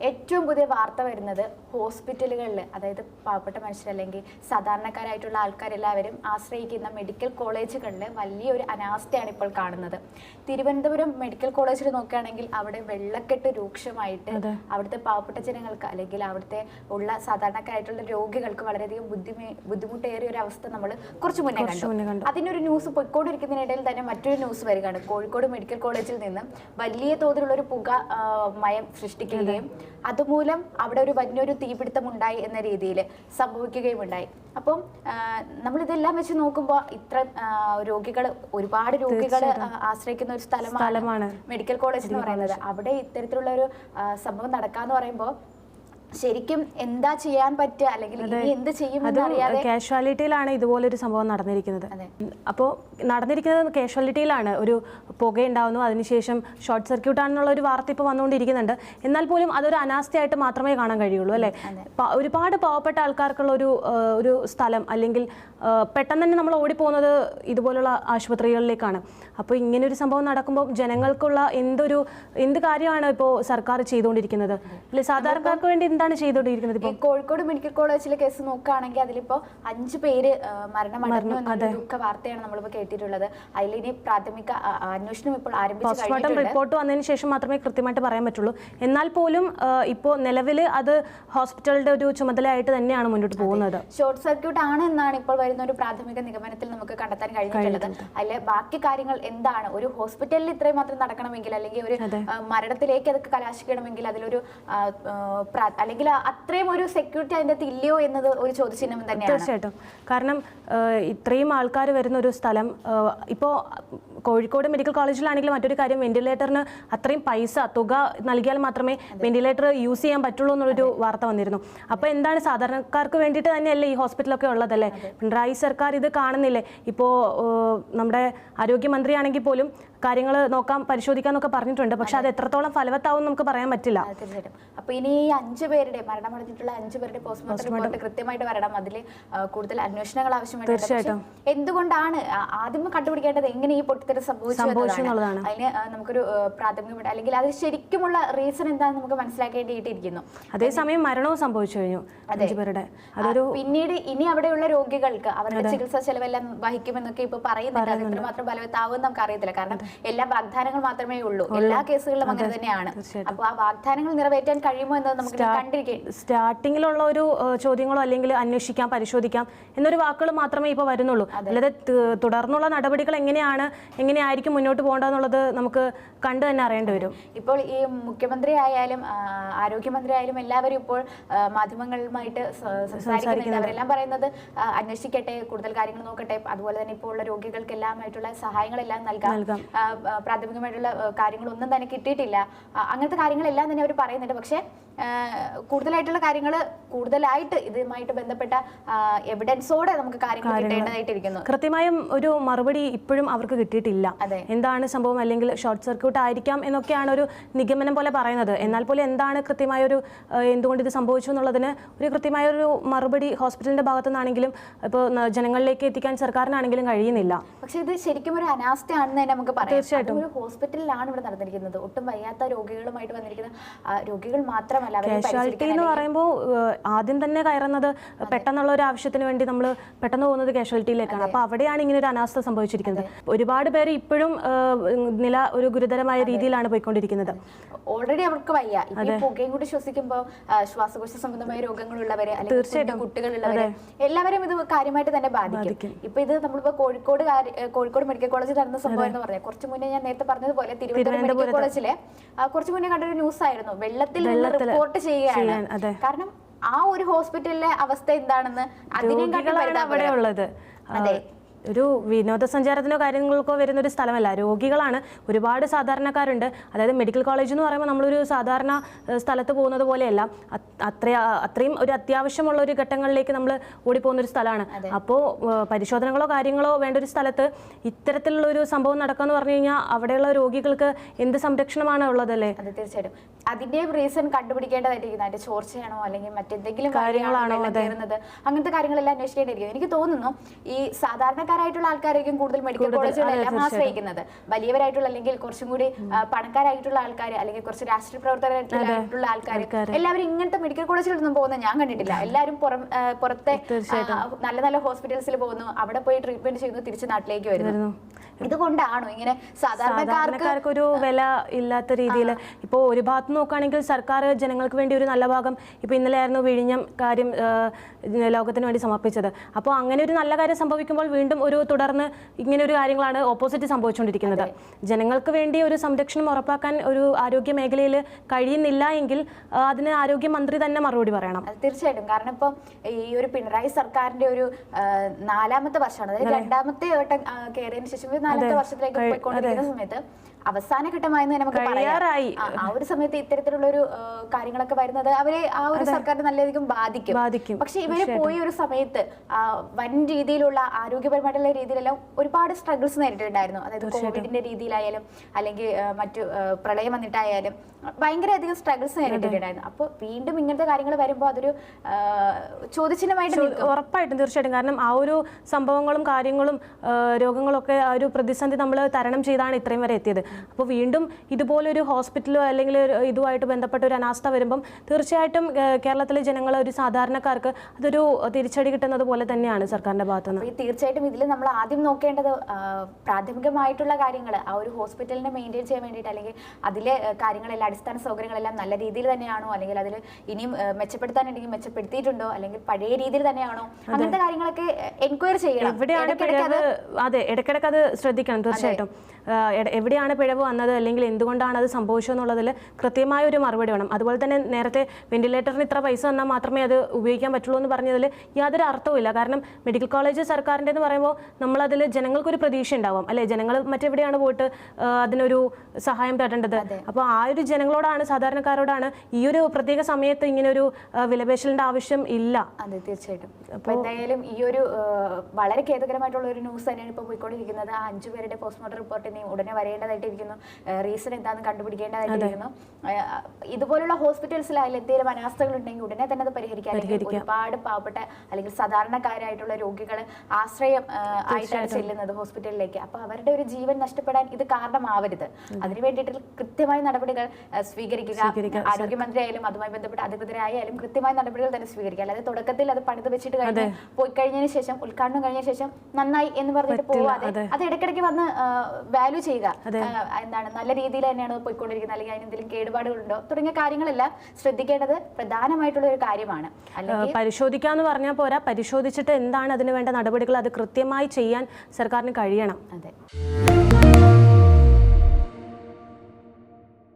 ഏറ്റവും പുതിയ വാർത്ത വരുന്നത് ഹോസ്പിറ്റലുകളിൽ അതായത് പാവപ്പെട്ട മനുഷ്യരല്ലെങ്കിൽ സാധാരണക്കാരായിട്ടുള്ള ആൾക്കാരെല്ലാവരും ആശ്രയിക്കുന്ന മെഡിക്കൽ കോളേജുകളിൽ വലിയൊരു അനാസ്ഥയാണ് ഇപ്പോൾ കാണുന്നത്. തിരുവനന്തപുരം മെഡിക്കൽ കോളേജിൽ നോക്കുകയാണെങ്കിൽ അവിടെ വെള്ളക്കെട്ട് രൂക്ഷമായിട്ട് അവിടുത്തെ പാവപ്പെട്ട ജനങ്ങൾക്ക് അല്ലെങ്കിൽ അവിടുത്തെ ഉള്ള സാധാരണക്കാരായിട്ടുള്ള രോഗികൾക്ക് വളരെയധികം ബുദ്ധിമേ ബുദ്ധിമുട്ടേറിയ ഒരു അവസ്ഥ നമ്മൾ കുറച്ച് മുന്നേ കണ്ടു. അതിനൊരു ന്യൂസ് പൊയ്ക്കൊണ്ടിരിക്കുന്നതിനിടയിൽ തന്നെ മറ്റൊരു ന്യൂസ് വരികയാണ്. കോഴിക്കോട് മെഡിക്കൽ കോളേജിൽ നിന്ന് വലിയ തോതിലുള്ള ഒരു പുക മയം സൃഷ്ടിക്കുകയും അതുമൂലം അവിടെ ഒരു വലിയൊരു തീപിടുത്തം ഉണ്ടായി എന്ന രീതിയിൽ സംഭവിക്കുകയും ഉണ്ടായി അപ്പം നമ്മൾ നമ്മളിതെല്ലാം വെച്ച് നോക്കുമ്പോൾ ഇത്ര രോഗികൾ ഒരുപാട് രോഗികൾ ആശ്രയിക്കുന്ന ഒരു സ്ഥലമാണ്. മെഡിക്കൽ കോളേജ് എന്ന് പറയുന്നത്. അവിടെ ഇത്തരത്തിലുള്ള ഒരു സംഭവം നടക്കാന്ന് പറയുമ്പോൾ ശരിക്കും എന്താ ചെയ്യാൻ പറ്റുക? അല്ലെങ്കിൽ ഇനി എന്ത് ചെയ്യും കാഷ്വാലിറ്റിയിലാണ് ഇതുപോലൊരു സംഭവം നടന്നിരിക്കുന്നത്. അപ്പോൾ നടന്നിരിക്കുന്നത് കാഷ്വാലിറ്റിയിലാണ്. ഒരു പുകയുണ്ടാവുന്നു അതിനുശേഷം ഷോർട്ട് സർക്യൂട്ട് ആണെന്നുള്ള ഒരു വാർത്ത ഇപ്പോൾ വന്നുകൊണ്ടിരിക്കുന്നുണ്ട്. എന്നാൽ പോലും അതൊരു അനാസ്ഥയായിട്ട് മാത്രമേ കാണാൻ കഴിയുള്ളൂ അല്ലേ? ഒരുപാട് പാവപ്പെട്ട ആൾക്കാർക്കുള്ള ഒരു ഒരു സ്ഥലം അല്ലെങ്കിൽ പെട്ടെന്ന് തന്നെ നമ്മൾ ഓടിപ്പോകുന്നത് ഇതുപോലുള്ള ആശുപത്രികളിലേക്കാണ്. അപ്പോൾ ഇങ്ങനെ ഒരു സംഭവം നടക്കുമ്പോൾ ജനങ്ങൾക്കുള്ള എന്തൊരു എന്ത് കാര്യമാണ് ഇപ്പോൾ സർക്കാർ ചെയ്തുകൊണ്ടിരിക്കുന്നത്? അല്ലെ സാധാരണക്കാർക്ക് വേണ്ടി എന്താണ് ചെയ്തുകൊണ്ടിരിക്കുന്നത് ഇപ്പോൾ കോഴിക്കോട് മെഡിക്കൽ കോളേജിലെ കേസ് നോക്കുകയാണെങ്കിൽ അതിലിപ്പോ അഞ്ച് പേര് മരണമടഞ്ഞു ദുഃഖ വാർത്തയാണ് നമ്മളിപ്പോൾ കേട്ടിട്ടുള്ളത്. അതിലിനി പ്രാഥമിക അന്വേഷണം ഇപ്പോൾ പോസ്റ്റ്മോർട്ടം റിപ്പോർട്ട് വന്നതിന് ശേഷം മാത്രമേ കൃത്യമായിട്ട് പറയാൻ പറ്റുള്ളൂ. എന്നാൽ പോലും ഇപ്പോൾ നിലവിൽ അത് ഹോസ്പിറ്റലിന്റെ ഒരു ചുമതലയായിട്ട് തന്നെയാണ് മുന്നോട്ട് പോകുന്നത്. ഷോർട്ട് സർക്യൂട്ട് ആണ് എന്നാണ് ഇപ്പോൾ വരുന്ന ഒരു പ്രാഥമിക നിഗമനത്തിൽ നമുക്ക് കണ്ടെത്താൻ കഴിഞ്ഞിട്ടുള്ളത്. അതിലെ ബാക്കി കാര്യങ്ങൾ എന്താണ്? ഒരു ഹോസ്പിറ്റലിൽ ഇത്രയും മാത്രം നടക്കണമെങ്കിൽ അല്ലെങ്കിൽ ഒരു മരണത്തിലേക്ക് അതൊക്കെ കലാശിക്കണമെങ്കിൽ അതിലൊരു അല്ലെങ്കിൽ അത്രയും ഒരു സെക്യൂരിറ്റി അതിന്റെ അകത്ത് ഇല്ലയോ എന്നത് ഒരു ചോദ്യചിഹ്നം തന്നെയാണ്. തീർച്ചയായിട്ടും. കാരണം ഇത്രയും ആൾക്കാർ വരുന്ന ഒരു സ്ഥലം ഇപ്പോൾ കോഴിക്കോട് മെഡിക്കൽ കോളേജിലാണെങ്കിലും മറ്റൊരു കാര്യം വെന്റിലേറ്ററിന് അത്രയും പൈസ തുക നൽകിയാൽ മാത്രമേ വെന്റിലേറ്റർ യൂസ് ചെയ്യാൻ പറ്റുള്ളൂ എന്നുള്ളൊരു വാർത്ത വന്നിരുന്നു. അപ്പോൾ എന്താണ് സാധാരണക്കാർക്ക് വേണ്ടിയിട്ട് തന്നെയല്ലേ ഈ ഹോസ്പിറ്റലൊക്കെ ഉള്ളതല്ലേ? പിണറായി സർക്കാർ ഇത് കാണുന്നില്ലേ? ഇപ്പോൾ നമ്മുടെ ആരോഗ്യമന്ത്രിയാണെങ്കിൽ പോലും കാര്യങ്ങൾ നോക്കാം പരിശോധിക്കാന്നൊക്കെ പറഞ്ഞിട്ടുണ്ട്. പക്ഷെ അത്. എത്രത്തോളം ഫലവത്താവും നമുക്ക് പറയാൻ പറ്റില്ല. തീർച്ചയായിട്ടും. അപ്പൊ ഇനി ഈ അഞ്ചു പേരുടെ മരണമടഞ്ഞിട്ടുള്ള അഞ്ചു പേരുടെ പോസ്റ്റ്മോർട്ടം റിപ്പോർട്ട് കൃത്യമായിട്ട് വരണം. അതിൽ കൂടുതൽ അന്വേഷണങ്ങൾ ആവശ്യമാണ് തീർച്ചയായിട്ടും. എന്തുകൊണ്ടാണ് ആദ്യം കണ്ടുപിടിക്കേണ്ടത് എങ്ങനെ ഈ പൊട്ടിത്തെറി സംഭവിച്ചു. അതിന് നമുക്കൊരു പ്രാഥമിക അല്ലെങ്കിൽ അത് ശരിക്കുമുള്ള റീസൺ എന്താണെന്ന് നമുക്ക് മനസ്സിലാക്കേണ്ടിയിട്ടിരിക്കുന്നു. അതേസമയം മരണവും സംഭവിച്ചു കഴിഞ്ഞു അഞ്ചു അതൊരു പിന്നീട് ഇനി അവിടെയുള്ള രോഗികൾക്ക് അവരുടെ ചികിത്സാ ചെലവെല്ലാം വഹിക്കുമെന്നൊക്കെ ഇപ്പൊ പറയുന്നുണ്ട്. അത് മാത്രം ഫലവത്താവും നമുക്ക് അറിയത്തില്ല കാരണം എല്ലാ വാഗ്ദാനങ്ങൾ മാത്രമേ ഉള്ളൂ. എല്ലാ കേസുകളിലും അങ്ങനെ തന്നെയാണ്. അപ്പൊ ആ വാഗ്ദാനങ്ങൾ നിറവേറ്റാൻ കഴിയുമോ എന്നത് നമുക്ക് കണ്ടിരിക്കും. സ്റ്റാർട്ടിങ്ങിലുള്ള ഒരു ചോദ്യങ്ങളോ അല്ലെങ്കിൽ അന്വേഷിക്കാം പരിശോധിക്കാം എന്നൊരു വാക്കുകൾ മാത്രമേ ഇപ്പോൾ വരുന്നുള്ളൂ. അല്ലാതെ തുടർന്നുള്ള നടപടികൾ എങ്ങനെയാണ് എങ്ങനെയായിരിക്കും മുന്നോട്ട് പോകേണ്ടതെന്നുള്ളത് നമുക്ക് കണ്ടു തന്നെ അറിയേണ്ടി വരും. ഇപ്പോൾ ഈ മുഖ്യമന്ത്രി ആയാലും ആരോഗ്യമന്ത്രി ആയാലും എല്ലാവരും ഇപ്പോൾ മാധ്യമങ്ങളുമായിട്ട് സംസാരിക്കുന്നത് സംസാരിക്കുന്നുണ്ട്. അവരെല്ലാം പറയുന്നത് അന്വേഷിക്കട്ടെ കൂടുതൽ കാര്യങ്ങൾ നോക്കട്ടെ. അതുപോലെ തന്നെ ഇപ്പോൾ ഉള്ള രോഗികൾക്കെല്ലാമായിട്ടുള്ള സഹായങ്ങളെല്ലാം നൽകാം. പ്രാഥമികമായിട്ടുള്ള കാര്യങ്ങളൊന്നും തന്നെ കിട്ടിയിട്ടില്ല. അങ്ങനത്തെ കാര്യങ്ങളെല്ലാം തന്നെ അവർ പറയുന്നുണ്ട്. പക്ഷേ കൂടുതലായിട്ടുള്ള കാര്യങ്ങൾ കൂടുതലായിട്ട് ഇതുമായിട്ട് ബന്ധപ്പെട്ട എവിഡൻസോടെ നമുക്ക് കാര്യങ്ങൾ കിട്ടേണ്ടതായിട്ടിരിക്കുന്നു. കൃത്യമായും ഒരു മറുപടി ഇപ്പോഴും അവർക്ക് കിട്ടിയിട്ടില്ല. എന്താണ് സംഭവം? അല്ലെങ്കിൽ ഷോർട്ട് സർക്യൂട്ട് ആയിരിക്കാം എന്നൊക്കെയാണ് ഒരു നിഗമനം പോലെ പറയുന്നത്. എന്നാൽ പോലും എന്താണ് കൃത്യമായ ഒരു എന്തുകൊണ്ട് ഇത് സംഭവിച്ചു എന്നുള്ളതിന് ഒരു കൃത്യമായ ഒരു മറുപടി ഹോസ്പിറ്റലിന്റെ ഭാഗത്തു നിന്നാണെങ്കിലും ഇപ്പോൾ ജനങ്ങളിലേക്ക് എത്തിക്കാൻ സർക്കാരിനാണെങ്കിലും കഴിയുന്നില്ല. പക്ഷേ ഇത് ശരിക്കും ഒരു അനാസ്ഥയാണെന്ന് തന്നെ നമുക്ക് പറയാം. തീർച്ചയായിട്ടും. ഒരു ഹോസ്പിറ്റലിലാണ് ഇവിടെ നടന്നിരിക്കുന്നത്. ഒട്ടും വയ്യാത്ത രോഗികളുമായിട്ട് വന്നിരിക്കുന്ന രോഗികൾ മാത്രമല്ല കാഷ്വാലിറ്റി എന്ന് പറയുമ്പോൾ ആദ്യം തന്നെ കയറുന്നത് പെട്ടെന്നുള്ള ഒരു ആവശ്യത്തിന് വേണ്ടി നമ്മൾ പെട്ടെന്ന് പോകുന്നത് കാഷ്വാലിറ്റിയിലേക്കാണ്. അപ്പോൾ അവിടെയാണ് ഇങ്ങനെ ഒരു അനാസ്ഥ സംഭവിച്ചിരിക്കുന്നത്. ഒരുപാട് പേര് ഇപ്പോഴും നില ഒരു ഗുരുതരമായ രീതിയിലാണ് പോയിക്കൊണ്ടിരിക്കുന്നത്. ഓൾറെഡി അവർക്ക് വയ്യ. പുകയും കൂടി ശ്വസിക്കുമ്പോൾ ശ്വാസകോശ സംബന്ധമായ രോഗങ്ങളുള്ളവരെ തീർച്ചയായിട്ടും. കുട്ടികളുള്ളവരെ എല്ലാവരും ഇത് കാര്യമായിട്ട് തന്നെ ബാധിക്കും. ഇപ്പൊ ഇത് നമ്മളിപ്പോ കോഴിക്കോട് കോഴിക്കോട് മെഡിക്കൽ കോളേജിൽ നടന്ന സംഭവം എന്ന് പറഞ്ഞത് കുറച്ച് മുന്നേ ഞാൻ നേരത്തെ പറഞ്ഞതുപോലെ തിരുവനന്തപുരം മെഡിക്കൽ കോളേജിലെ കുറച്ചു മുന്നേ കണ്ടൊരു ന്യൂസ് ആയിരുന്നു. വെള്ളത്തിൽ റിപ്പോർട്ട് ചെയ്യുകയാണ്. കാരണം ആ ഒരു ഹോസ്പിറ്റലിലെ അവസ്ഥ എന്താണെന്ന് അതിനെയും കാട്ടി അതെ അവിടെ ഉള്ളത്. ആ, ഒരു വിനോദസഞ്ചാരത്തിനോ കാര്യങ്ങൾക്കോ വരുന്ന ഒരു സ്ഥലമല്ല. രോഗികളാണ്. ഒരുപാട് സാധാരണക്കാരുണ്ട്. അതായത് മെഡിക്കൽ കോളേജ് എന്ന് പറയുമ്പോൾ നമ്മളൊരു സാധാരണ സ്ഥലത്ത് പോകുന്നത് പോലെയല്ല. അത്ര അത്രയും ഒരു അത്യാവശ്യമുള്ള ഒരു ഘട്ടങ്ങളിലേക്ക് നമ്മൾ ഓടിപ്പോകുന്ന ഒരു സ്ഥലമാണ് അപ്പോൾ പരിശോധനകളോ കാര്യങ്ങളോ വേണ്ട ഒരു സ്ഥലത്ത് ഇത്തരത്തിലുള്ള ഒരു സംഭവം നടക്കാന്ന് പറഞ്ഞു കഴിഞ്ഞാൽ അവിടെയുള്ള രോഗികൾക്ക് എന്ത് സംരക്ഷണമാണ് ഉള്ളതല്ലേ? അത് തീർച്ചയായിട്ടും. അതിന്റെ റീസൺ കണ്ടുപിടിക്കേണ്ടതായിട്ടിരിക്കുന്നത് അതിന്റെ ചോർച്ചയാണോ അല്ലെങ്കിൽ മറ്റെന്തെങ്കിലും കാര്യങ്ങളാണോ അങ്ങനത്തെ കാര്യങ്ങളെല്ലാം അന്വേഷിക്കേണ്ടിയിരിക്കും എനിക്ക് തോന്നുന്നു ഈ സാധാരണക്കാർ സാധാരണക്കാരായിട്ടുള്ള ആൾക്കാരായിരിക്കും കൂടുതൽ മെഡിക്കൽ കോളേജുകളെല്ലാം ആശ്രയിക്കുന്നത്. വലിയവരായിട്ടുള്ള അല്ലെങ്കിൽ കുറച്ചും കൂടി പണക്കാരായിട്ടുള്ള ആൾക്കാർ അല്ലെങ്കിൽ കുറച്ച് രാഷ്ട്രീയ പ്രവർത്തകരായിട്ടുള്ള ആൾക്കാർ എല്ലാവരും ഇങ്ങനത്തെ മെഡിക്കൽ കോളേജിലൊന്നും പോകുന്നത് ഞാൻ കണ്ടിട്ടില്ല. എല്ലാവരും പുറം പുറത്തെ നല്ല നല്ല ഹോസ്പിറ്റൽസിൽ പോകുന്നു. അവിടെ പോയി ട്രീറ്റ്മെന്റ് ചെയ്യുന്നു തിരിച്ച് നാട്ടിലേക്ക് വരുന്നു. ഇതുകൊണ്ടാണോ ഇങ്ങനെ സാധാരണക്കാർക്ക് ഒരു വില ഇല്ലാത്ത രീതിയിൽ ഇപ്പോൾ ഒരു ഭാഗത്ത് നോക്കുകയാണെങ്കിൽ സർക്കാർ ജനങ്ങൾക്ക് വേണ്ടി ഒരു നല്ല ഭാഗം ഇപ്പോൾ ഇന്നലെ ആയിരുന്നു വിഴിഞ്ഞം കാര്യം ലോകത്തിന് വേണ്ടി സമർപ്പിച്ചത്. അപ്പോൾ അങ്ങനെ ഒരു നല്ല കാര്യം സംഭവിക്കുമ്പോൾ വീണ്ടും ഒരു തുടർന്ന് ഇങ്ങനെ ഒരു കാര്യങ്ങളാണ് ഓപ്പോസിറ്റ് സംഭവിച്ചുകൊണ്ടിരിക്കുന്നത്. ജനങ്ങൾക്ക് വേണ്ടി ഒരു സംരക്ഷണം ഉറപ്പാക്കാൻ ഒരു ആരോഗ്യ മേഖലയിൽ കഴിയുന്നില്ല എങ്കിൽ അതിന് ആരോഗ്യമന്ത്രി തന്നെ മറുപടി പറയണം. തീർച്ചയായിട്ടും. കാരണം ഇപ്പം ഈ ഒരു പിണറായി സർക്കാരിന്റെ ഒരു നാലാമത്തെ വർഷമാണ്. അതായത് രണ്ടാമത്തെ വട്ടം കയറിയതിനു ശേഷം ഒരു നാലാമത്തെ വർഷത്തിലേക്ക് പോയിക്കൊണ്ടിരിക്കുന്ന സമയത്ത് അവസാന ഘട്ടമായെന്ന് നമുക്ക് തയ്യാറായി ആ, ഒരു സമയത്ത് ഇത്തരത്തിലുള്ള ഒരു കാര്യങ്ങളൊക്കെ വരുന്നത് അവരെ ആ ഒരു സർക്കാരിനെ നല്ലധികം ബാധിക്കും. ബാധിക്കും. പക്ഷെ ഇവർ പോയ ഒരു സമയത്ത് വൻ രീതിയിലുള്ള ആരോഗ്യപരമായിട്ടുള്ള രീതിയിലെല്ലാം ഒരുപാട് സ്ട്രഗിൾസ് നേരിട്ടിട്ടുണ്ടായിരുന്നു. അതായത് കോവിഡിന്റെ രീതിയിലായാലും അല്ലെങ്കിൽ മറ്റു പ്രളയം വന്നിട്ടായാലും ഭയങ്കര അധികം സ്ട്രഗിൾസ് നേരിട്ടിട്ടുണ്ടായിരുന്നു. അപ്പോൾ വീണ്ടും ഇങ്ങനത്തെ കാര്യങ്ങൾ വരുമ്പോൾ അതൊരു ചോദ്യചിഹ്നമായിട്ട് ഉറപ്പായിട്ടും തീർച്ചയായിട്ടും. കാരണം ആ ഒരു സംഭവങ്ങളും കാര്യങ്ങളും രോഗങ്ങളൊക്കെ ആ ഒരു പ്രതിസന്ധി നമ്മൾ തരണം ചെയ്താണ് ഇത്രയും വരെ എത്തിയത്. അപ്പോൾ വീണ്ടും ഇതുപോലൊരു ഹോസ്പിറ്റലോ അല്ലെങ്കിൽ ഇതുമായിട്ട് ബന്ധപ്പെട്ട ഒരു അനാസ്ഥ വരുമ്പം തീർച്ചയായിട്ടും കേരളത്തിലെ ജനങ്ങൾ ഒരു സാധാരണക്കാർക്ക് അതൊരു തിരിച്ചടി കിട്ടുന്നത് പോലെ തന്നെയാണ് സർക്കാരിന്റെ ഭാഗത്തു നിന്ന്. തീർച്ചയായിട്ടും ഇതിൽ നമ്മൾ ആദ്യം നോക്കേണ്ടത് പ്രാഥമികമായിട്ടുള്ള കാര്യങ്ങൾ ആ ഒരു ഹോസ്പിറ്റലിനെ മെയിന്റെയിൻ ചെയ്യാൻ വേണ്ടിയിട്ട് അല്ലെങ്കിൽ അതിലെ കാര്യങ്ങളെല്ലാം അടിസ്ഥാന സൗകര്യങ്ങളെല്ലാം നല്ല രീതിയിൽ തന്നെയാണോ അല്ലെങ്കിൽ അതിൽ ഇനിയും മെച്ചപ്പെടുത്താനുണ്ടെങ്കിൽ മെച്ചപ്പെടുത്തിയിട്ടുണ്ടോ അല്ലെങ്കിൽ പഴയ രീതിയിൽ തന്നെയാണോ അങ്ങനത്തെ കാര്യങ്ങളൊക്കെ എൻക്വയറി ചെയ്യണം. എവിടെയാണ് അതെ ഇടയ്ക്കിടയ്ക്ക് അത് ശ്രദ്ധിക്കണം തീർച്ചയായിട്ടും. എവിടെയാണ് പിഴവ് വന്നത് അല്ലെങ്കിൽ എന്തുകൊണ്ടാണ് അത് സംഭവിച്ചതെന്നുള്ളതിൽ കൃത്യമായ ഒരു മറുപടി വേണം. അതുപോലെ തന്നെ നേരത്തെ വെന്റിലേറ്ററിന് ഇത്ര പൈസ വന്നാൽ മാത്രമേ അത് ഉപയോഗിക്കാൻ പറ്റുള്ളൂ എന്ന് പറഞ്ഞതിൽ യാതൊരു അർത്ഥവുമില്ല കാരണം മെഡിക്കൽ കോളേജ് സർക്കാരിന്റെ എന്ന് പറയുമ്പോൾ നമ്മളതിൽ ജനങ്ങൾക്കൊരു പ്രതീക്ഷ ഉണ്ടാവും. അല്ലെ? ജനങ്ങൾ മറ്റെവിടെയാണ് പോയിട്ട് അതിനൊരു സഹായം തേടേണ്ടത്? അപ്പോൾ ആ ഒരു ജനങ്ങളോടാണ് സാധാരണക്കാരോടാണ് ഈ ഒരു പ്രത്യേക സമയത്ത് ഇങ്ങനെ ഒരു വിലപേശലിന്റെ ആവശ്യം ഇല്ല. അതെ തീർച്ചയായിട്ടും. അപ്പൊ എന്തായാലും ഈ ഒരു വളരെ ഖേദകരമായിട്ടുള്ള ഒരു ന്യൂസ് തന്നെയാണ് ഇപ്പോൾ പോയിക്കൊണ്ടിരിക്കുന്നത്. ആ അഞ്ചു പേരുടെ പോസ്റ്റ്മോർട്ടം റിപ്പോർട്ട് ഇനി ഉടനെ വരേണ്ടതായിട്ടിരിക്കുന്നു റീസൺ എന്താണെന്ന് കണ്ടുപിടിക്കേണ്ടതായിട്ടിരിക്കുന്നു. ഇതുപോലുള്ള ഹോസ്പിറ്റൽസിലായാലും എന്തെങ്കിലും അനാസ്ഥകൾ ഉണ്ടെങ്കിൽ ഉടനെ തന്നെ അത് പരിഹരിക്കാൻ ഒരുപാട് പാവപ്പെട്ട അല്ലെങ്കിൽ സാധാരണക്കാരായിട്ടുള്ള രോഗികൾ ആശ്രയം ആയിട്ടാണ് ചെല്ലുന്നത് ഹോസ്പിറ്റലിലേക്ക് അപ്പൊ അവരുടെ ഒരു ജീവൻ നഷ്ടപ്പെടാൻ ഇത് കാരണമാവരുത്. അതിനു വേണ്ടിയിട്ട് കൃത്യമായ നടപടികൾ സ്വീകരിക്കുക. ആരോഗ്യമന്ത്രി ആയാലും അതുമായി ബന്ധപ്പെട്ട അധികൃതരായാലും കൃത്യമായ നടപടികൾ തന്നെ സ്വീകരിക്കുക. അല്ലാതെ തുടക്കത്തിൽ അത് പണിത് വെച്ചിട്ട് കഴിഞ്ഞ് പോയി കഴിഞ്ഞതിന് ശേഷം ഉദ്ഘാടനം കഴിഞ്ഞ ശേഷം നന്നായി എന്ന് പറഞ്ഞിട്ട് പോവാതെ അത്. ഇടയ്ക്കിടയ്ക്ക് വന്ന് വാല്യൂ ചെയ്യുക. എന്താണ് നല്ല രീതിയിൽ തന്നെയാണ് പോയിക്കൊണ്ടിരിക്കുന്നത്. അല്ലെങ്കിൽ അതിന് എന്തെങ്കിലും കേടുപാടുകളുണ്ടോ? തുടങ്ങിയ കാര്യങ്ങളെല്ലാം ശ്രദ്ധിക്കേണ്ടത് പ്രധാനമായിട്ടുള്ള ഒരു കാര്യമാണ്. അല്ലെങ്കിൽ പരിശോധിക്കാന്ന് പറഞ്ഞാൽ പോരാ. പരിശോധിച്ചിട്ട് എന്താണ് അതിന് വേണ്ട നടപടികൾ അത് കൃത്യമായി ചെയ്യാൻ സർക്കാരിന് കഴിയണം. അതെ.